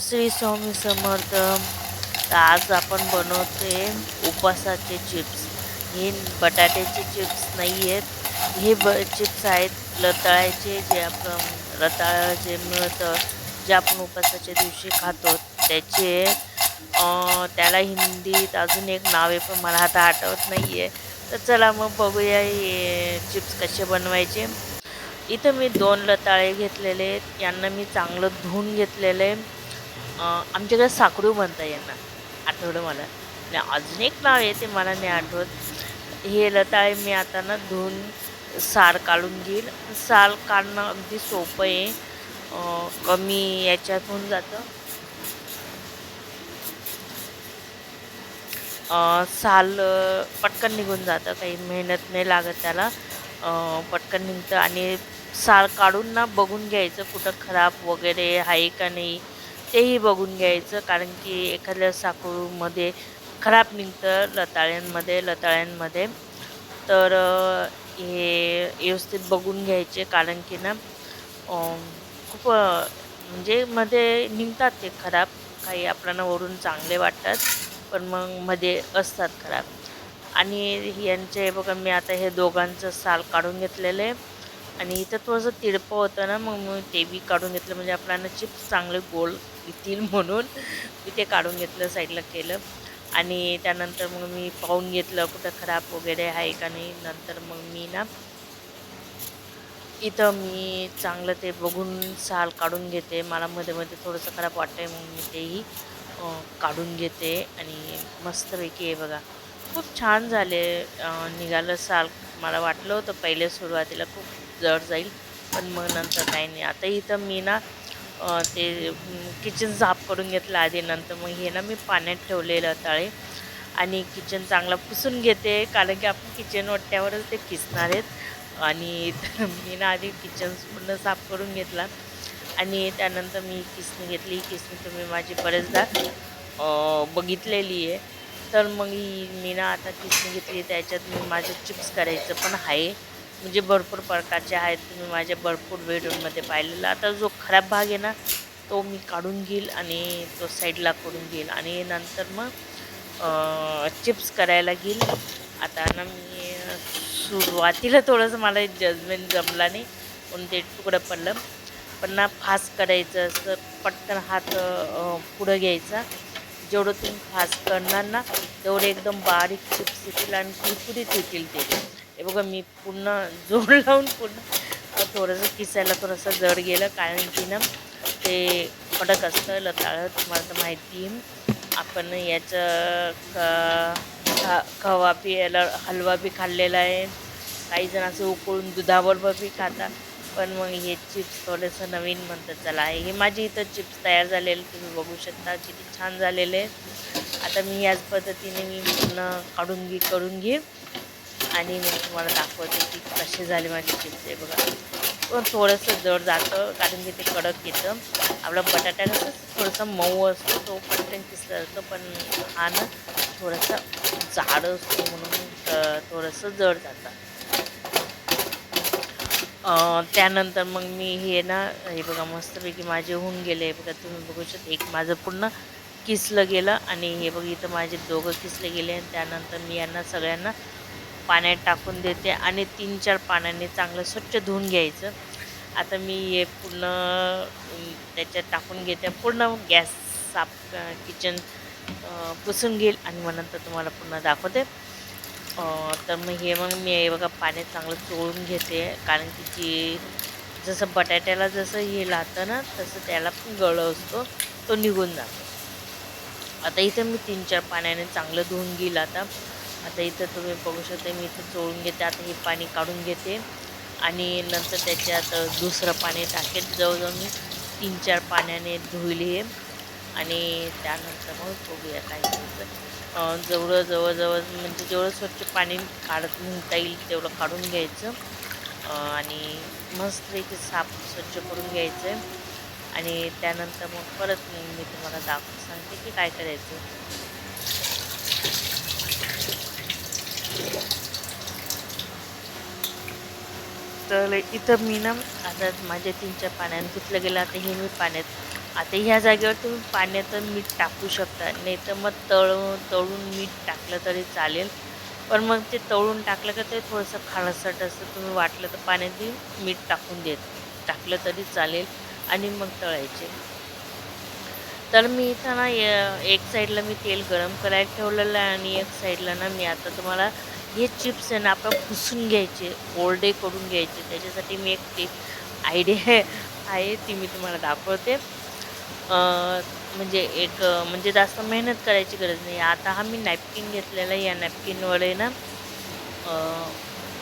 श्री स्वामी समर्थ. आज आपण बनवते उपासाचे चिप्स. हे बटाट्याचे चिप्स नाही आहेत हे ब चिप्स आहेत रताळ्याचे जे आपण रताळ जे मिळतं जे आपण उपासाच्या दिवशी खातो त्याचे त्याला हिंदीत अजून एक नाव आहे पण मला आता आठवत नाही आहे तर चला मग बघूया हे चिप्स कसे बनवायचे. इथं मी दोन लताळे घेतलेले आहेत. यांना मी चांगलं धुवून घेतलेलं आहे. आमच्याकडे साकडू म्हणता यांना आठवलं मला. आणि अजून एक नाव आहे ते मला नाही आठवत. हे लताळे मी आता ना धुवून साल काढून घेईल. साल काढणं अगदी सोपं आहे. कमी याच्यात होऊन जातं. साल पटकन निघून जातं काही मेहनत नाही लागत त्याला. पटकन निघतं. आणि साल काढून ना बघून घ्यायचं कुठं खराब वगैरे आहे का नाही. तेही बघून घ्यायचं कारण की एखाद्या साखळूमध्ये खराब निघतं लताळ्यांमध्ये लताळ्यांमध्ये. तर हे व्यवस्थित बघून घ्यायचे कारण की ना खूप म्हणजे मध्ये निघतात ते खराब काही आपल्याला वरून चांगले वाटतात पण मग मध्ये असतात खराब. आणि यांचे हे बघा मी आता हे दोघांचं साल काढून घेतलेलं आहे. आणि इथं थोडंसं तिडपं होतं ना मग मी ते बी काढून घेतलं म्हणजे आपल्याला चिप्स चांगले गोल येतील म्हणून मी ते काढून घेतलं साईडला केलं. आणि त्यानंतर मग मी पाहून घेतलं कुठं खराब वगैरे आहे का नाही. नंतर मग मी ना इथं मी चांगलं ते बघून साल काढून घेते. मला मध्ये मध्ये थोडंसं खराब वाटतंय मग मी तेही काढून घेते. आणि मस्तपैकी आहे बघा. खूप छान झाले निघालं साल. मला वाटलं होतं पहिले सुरुवातीला खूप जड जाईल. पण मग नंतर काही नाही. आता इथं मी ना ते किचन साफ करून घेतलं आधी नंतर मग हे ना मी पाण्यात ठेवलेलं ताळे आणि किचन चांगला पुसून घेते कारण की आपण किचन ओट्यावरच ते किसणार आहेत. आणि मी ना आधी किचन पूर्ण साफ करून घेतला आणि त्यानंतर मी किसणी घेतली. ही किसणी तुम्ही माझी बरेचदा बघितलेली आहे. तर मग ही मी ना आता किसणी घेतली त्याच्यात मी माझं चिप्स करायचं पण आहे. म्हणजे भरपूर प्रकारचे आहेत. तुम्ही माझ्या भरपूर व्हिडिओमध्ये पाहिलेला. आता जो खराब भाग आहे ना तो मी काढून घेईल आणि तो साईडला करून घेईल. आणि नंतर मग चिप्स करायला घेईल. आता ना मी सुरुवातीला थोडंसं मला जजमेंट जमला नाही. पण ते तुकडं पडलं. पण ना फास्ट करायचं असं पटकन हात पुढं घ्यायचा. जेवढं तुम्ही फास्ट करणार ना तेवढे एकदम बारीक चिप्स येतील आणि कुरकुरीत येतील ते. हे बघा मी पूर्ण जोड लावून पुन्हा थोडंसं किसायला थोडंसं जड गेलं. कारण की ना ते कडक असतं लताळं तुम्हाला तर माहिती. आपण याचं क खा खवा पियाला याला हलवा बी खाल्लेला आहे. काही जण असं उकळून दुधाबरोबर बी खाता पण मग हे चिप्स थोडंसं नवीन म्हणतात चला हे माझी इथं चिप्स तयार झालेले तुम्ही बघू शकता किती छान झालेले आता मी याच पद्धतीने मी पूर्ण काढून घे करून घे. आणि मी तुम्हाला दाखवते की कसे झाले माझे चिप्स हे बघा. पण थोडंसं जड जातं कारण की ते कडक येतं. आपला बटाटा कसं थोडंसं मऊ असतो तो पटकन किसला जातो पण हा ना थोडासा जाड असतो म्हणून थोडंसं जड जातं. त्यानंतर मग मी हे ना हे बघा मस्तपैकी माझे होऊन गेले. हे बघा तुम्ही बघू शकता एक माझं पूर्ण किसलं गेलं आणि हे बघ इथं माझे दोघं किसले गेले आणि त्यानंतर मी यांना सगळ्यांना पाण्यात टाकून देते आणि तीन चार पाण्याने चांगलं स्वच्छ धुवून घ्यायचं. आता मी हे पूर्ण त्याच्यात टाकून घेते. पूर्ण गॅस साफ किचन पुसून घेईल आणि मग नंतर तुम्हाला पुन्हा दाखवते. तर मग हे मग मी हे बघा पाण्यात चांगलं चोळून घेते. कारण की जी जसं बटाट्याला जसं हे राहतं ना तसं त्याला पण गळ असतो. तो निघून जातो. आता इथं मी तीन चार पाण्याने चांगलं धुवून घेईल आता. आता इथं तुम्ही बघू शकता मी इथं चोळून घेते आता हे पाणी काढून घेते. आणि नंतर त्याच्यात दुसरं पाणी टाकेल जवळजवळ मी तीन चार पाण्याने धुईल हे. आणि त्यानंतर मग बघूया काय करायचं अं, जेवढं जवळजवळ म्हणजे जेवढं स्वच्छ पाणी काढत म्हणता येईल तेवढं काढून घ्यायचं. आणि मस्त इथे साफ स्वच्छ करून घ्यायचं. आहे आणि त्यानंतर मग परत मी तुम्हाला दाखवून सांगते की काय करायचं. तर इथं मी ना आता माझ्या तीन चार पाण्यात धुतलं गेलं आता हे मी पाण्यात आता ह्या जागेवर तुम्ही पाण्यात मीठ टाकू शकता. नाही तर मग तळून तळून मीठ टाकलं तरी चालेल. पण मग ते तळून टाकलं का ते थोडंसं खारसट असतं तुम्ही वाटलं तर पाण्यात मीठ टाकून देत टाकलं तरी चालेल आणि मग तळायचे. तर मी इथं ना एक साईडला मी तेल गरम करायला ठेवलेलं आहे आणि एक साईडला ना मी आता तुम्हाला हे चिप्स आहे ना आपण पुसून घ्यायचे ओरडे करून घ्यायचे. त्याच्यासाठी मी एक टिप आयडिया आहे ती मी तुम्हाला दाखवते. म्हणजे एक म्हणजे जास्त मेहनत करायची गरज नाही. आता हा मी नॅपकिन घेतलेला आहे. या नॅपकिनवर आहे ना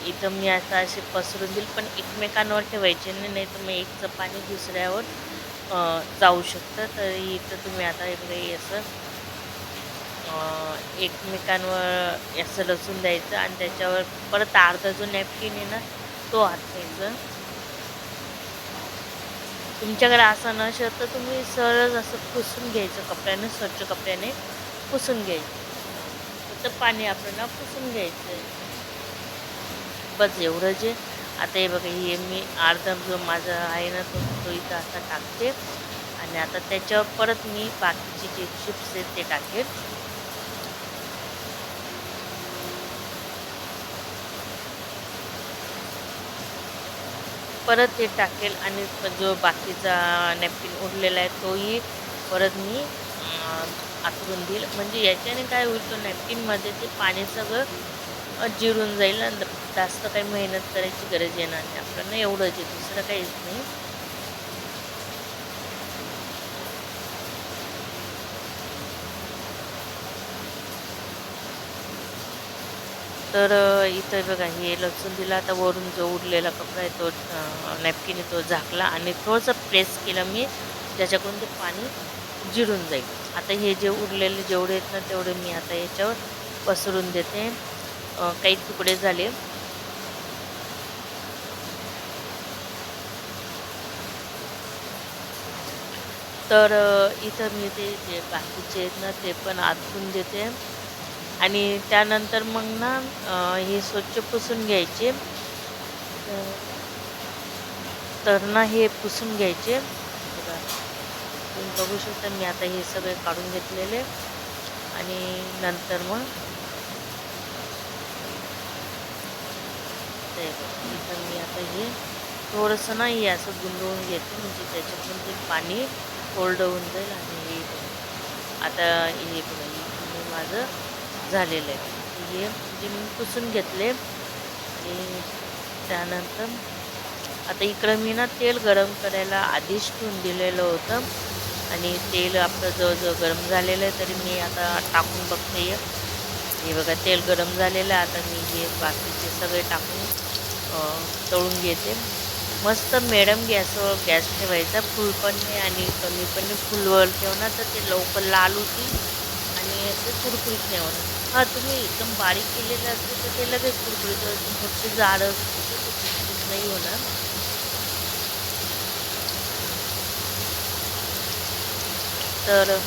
इथं मी आता असे पसरून देईल पण एकमेकांवर ठेवायचे नाही नाही तर मग एकचं पाणी दुसऱ्यावर जाऊ शकतं. तर इथं तुम्ही आता इकडे असं एकमेकांवर असं लसून द्यायचं आणि त्याच्यावर परत अर्धा जो नॅपकिन आहे ना तो हात घ्यायचं. तुमच्याकडे असं नसेल तर तुम्ही सरळ असं पुसून घ्यायचं कपड्याने स्वच्छ कपड्याने पुसून घ्यायचं. तर पाणी आपल्याला पुसून घ्यायचं. बस एवढं जे आता हे बघा हे मी अर्धा जो माझा आहे ना तो तो इथं असा टाकते. आणि आता त्याच्यावर परत मी बाकीचे जे चिप्स आहेत ते टाकेल परत ते टाकेल आणि जो बाकीचा नॅपकिन उरलेला आहे तोही परत मी आतरून देईल. म्हणजे याच्याने काय होईल तो नॅपकिनमध्ये ते पाणी सगळं जिरून जाईल आणि जास्त काही मेहनत करायची गरज येणार नाही. आपल्याला एवढंच आहे दुसरं काहीच नाही. तर इथं बघा हे लसूण दिला आता वरून जो उरलेला कपडा आहे तो नॅपकिन तो झाकला आणि थोडंसं प्रेस केलं मी ज्याच्याकडून ते पाणी जिरून जाईल. आता हे जे उरलेले जेवढे आहेत ना तेवढे मी आता याच्यावर पसरून देते. काही तुकडे झाले. तर इथं मी ते जे बाकीचे आहेत ना ते पण आतून देते. आणि त्यानंतर मग ना हे स्वच्छ पुसून घ्यायचे. तर ना हे पुसून घ्यायचे. तुम्ही बघू शकता मी आता हे सगळे काढून घेतलेले. आणि नंतर मग तर मी आता हे थोडंसं नाही हे असं गुंडवून घेते. म्हणजे त्याच्यातून ते पाणी कोल्ड होऊन जाईल आणि हे आता हे बघा हे माझं झालेलं आहे. हे जे मी पुसून घेतले आणि त्यानंतर आता इकडं मी ना तेल गरम करायला आधीच ठेवून दिलेलं होतं. आणि तेल आपलं जवळजवळ गरम झालेलं आहे तरी मी आता टाकून बघते. हे बघा तेल गरम झालेलं आहे. आता मी हे बाकीचे सगळे टाकून तळून घेते. मस्त मॅडम गॅसवर गॅस ठेवायचा. फुल पण नाही आणि कमी पण नाही. फुलवर ठेवणार तर ते लवकर लाल होती आणि असं कुरकुरीत नाही होणार. हां तुम्ही एकदम बारीक केलेलं असते तर ते लगेच कुरकुरीत फक्त ते कुरकुरीत नाही होणार. तर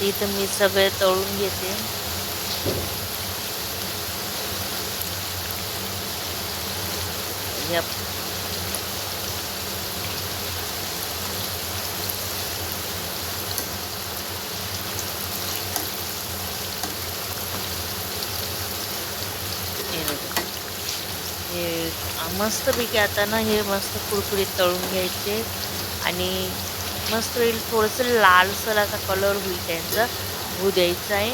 इथं मी सगळे तळून घेते. Yep. हे मस्तपैकी आता ना हे मस्त कुरकुरीत तळून घ्यायचे. आणि मस्त होईल थोडंसं लालसर असा कलर होईल त्यांचा. होऊ द्यायचा आहे.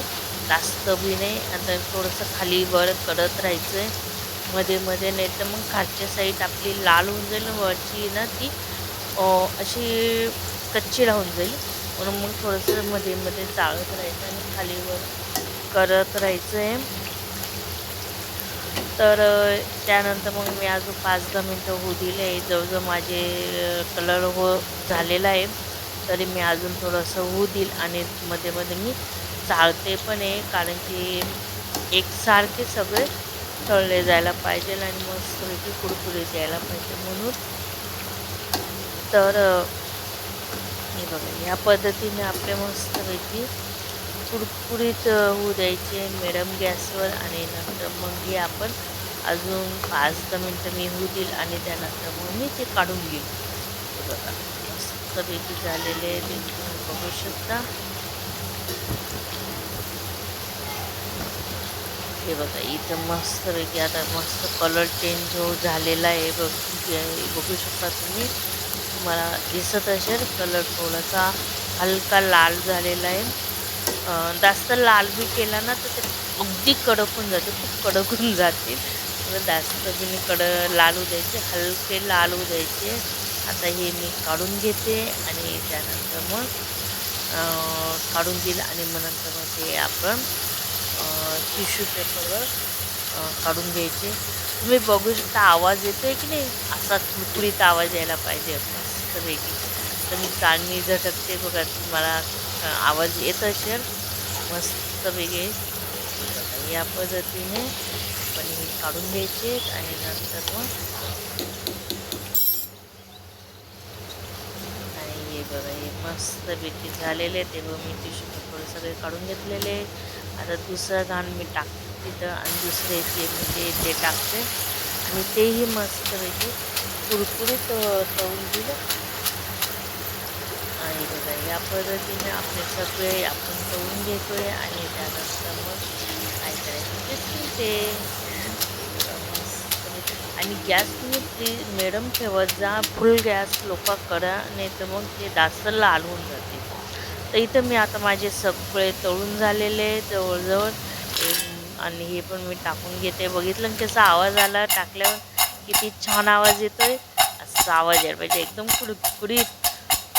जास्त बी नाही. आता थोडंसं खाली वर करत राहायचं आहे मध्ये मध्ये नाही तर मग खालच्या साईड आपली लाल होऊन जाईल वरची ना ती अशी कच्ची राहून जाईल. म्हणून मग थोडंसं मध्ये मध्ये चाळत राहायचं आणि खालीवर करत राहायचं आहे तर त्यानंतर मग मी अजून पाच दहा मिनटं होऊ दिले. जवळजवळ माझे कलर हो झालेला आहे. तरी मी अजून थोडंसं होऊ देईल आणि मध्ये मध्ये मी चाळते पण आहे. कारण की एकसारखे सगळे तळले जायला पाहिजे आणि मस्तपैकी कुरकुरीत यायला पाहिजे म्हणून. तर हे बघा ह्या पद्धतीने आपले मस्तपैकी कुरकुरीत होऊ द्यायचे. मिडम गॅसवर आणि नंतर मग हे आपण अजून पाच दहा मिनटं मी होऊ देईल आणि त्यानंतर मग मी ते काढून घेईल. बघा मस्तपैकी झालेले आहे. ते तुम्ही बघू शकता. हे बघा इथं मस्तपैकी आता मस्त कलर चेंज हो झालेला आहे. बघ हे बघू शकता तुम्ही. तुम्हाला दिसत असेल कलर थोडासा हलका लाल झालेला आहे. जास्त लाल बी केला ना तर ते अगदी कडक होऊन जाते खूप कडक होऊन जाते जास्त बी कड लाल होऊ द्यायचे हलके लाल होऊ द्यायचे. आता हे मी काढून घेते आणि त्यानंतर मग काढून घेईल आणि मग नंतर मग ते आपण टिश्यू पेपरवर काढून घ्यायचे. तुम्ही बघू शकता आवाज येतो आहे की नाही? असा कुरकुरीत आवाज यायला पाहिजे मस्तपैकी तर मी चांगली झटकते बघा तुम्हाला आवाज येत असेल. मस्तपैकी बघा, या पद्धतीने पण काढून घ्यायचे आणि नंतर मग आणि हे बघा हे मस्तपैकी झालेले ते बघ मी टिश्यू पेपर सगळे काढून घेतलेले आता दुसरं घाण मी टाकते तिथं आणि दुसरे जे म्हणजे ते टाकते आणि तेही मस्तपैकी कुरकुरीत तळून दिलं. आणि बघा या पद्धतीने आपले सगळे आपण तळून घेतोय आणि त्यानंतर मग काय करायचं ते आणि गॅस तुम्ही प्लीज मॅडम ठेवत जा फुल गॅस लोक करा नाही तर मग ते जास्त लाल होऊन जाते तर इथं मी आता माझे सगळे तळून झालेले जवळजवळ. आणि हे पण मी टाकून घेते. बघितलं कसा आवाज आला टाकल्यावर किती छान आवाज येतोय. असा आवाज यायला पाहिजे. एकदम कुडकुडीत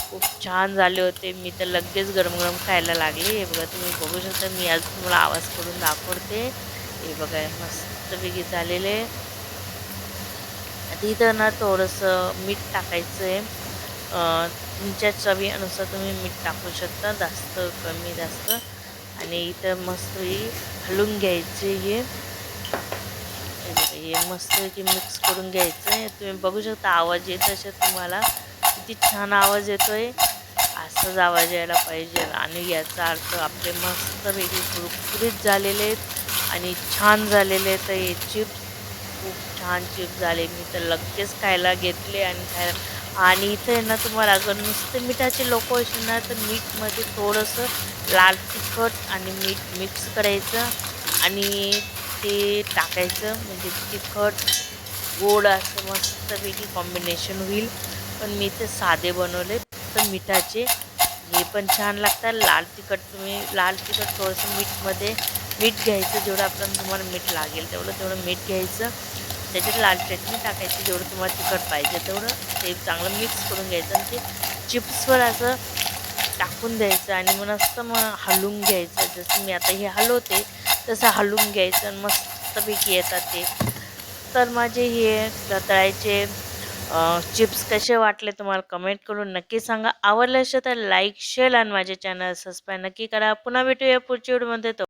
खूप छान झाले होते. मी तर लगेच गरम गरम खायला लागले. हे बघा तुम्ही बघू शकता. मी आज तुम्हाला आवाज करून दाखवते. हे बघा मस्तपैकी झालेले. आहे. आता इथं ना थोडंसं मीठ टाकायचं आहे तुमच्या चवीनुसार तुम्ही मीठ टाकू शकता जास्त कमी जास्त. आणि इथं मस्त हलवून घ्यायचे हे. हे मिक्स करून घ्यायचं आहे तुम्ही बघू शकता आवाज येत असेल तुम्हाला. किती छान आवाज येतोय. असाच आवाज यायला पाहिजे. आणि याचा अर्थ आपले मस्त वेगळे कुरकुरीत झालेले आहेत. आणि छान झालेले आहेत हे चिप्स. खूप छान चिप्स झाले. मी तर लगेच खायला घेतले आणि खायला. आणि इथे आहे ना तुम्हाला अगर नुसते मिठाचे लोक असेल ना तर मीठमध्ये थोडंसं लाल तिखट आणि मीठ मिक्स करायचं आणि ते टाकायचं. म्हणजे तिखट गोड असं मस्तपैकी कॉम्बिनेशन होईल. पण मी ते साधे बनवले. तर मिठाचे. हे पण छान लागतात. लाल तिखट तुम्ही लाल तिखट थोडंसं मीठमध्ये मीठ घ्यायचं. जेवढं आपल्याला तुम्हाला मीठ लागेल तेवढं तेवढं मीठ घ्यायचं. त्याच्यात लाल चटणी टाकायची जेवढं तुम्हाला तिखट पाहिजे तेवढं ते चांगलं मिक्स करून घ्यायचं आणि ते चिप्सवर असं टाकून द्यायचं आणि मग मस्त मग हलवून घ्यायचं. जसं मी आता हे हलवते तसं हलवून घ्यायचं आणि मस्तपैकी येतात ते. तर माझे हे तळायचे चिप्स कसे वाटले तुम्हाला कमेंट करून नक्की सांगा. आवडले असेल तर लाईक शेअर आणि माझे चॅनल सबस्क्राईब नक्की करा. पुन्हा भेटूया पुढच्या व्हिडिओमध्ये तो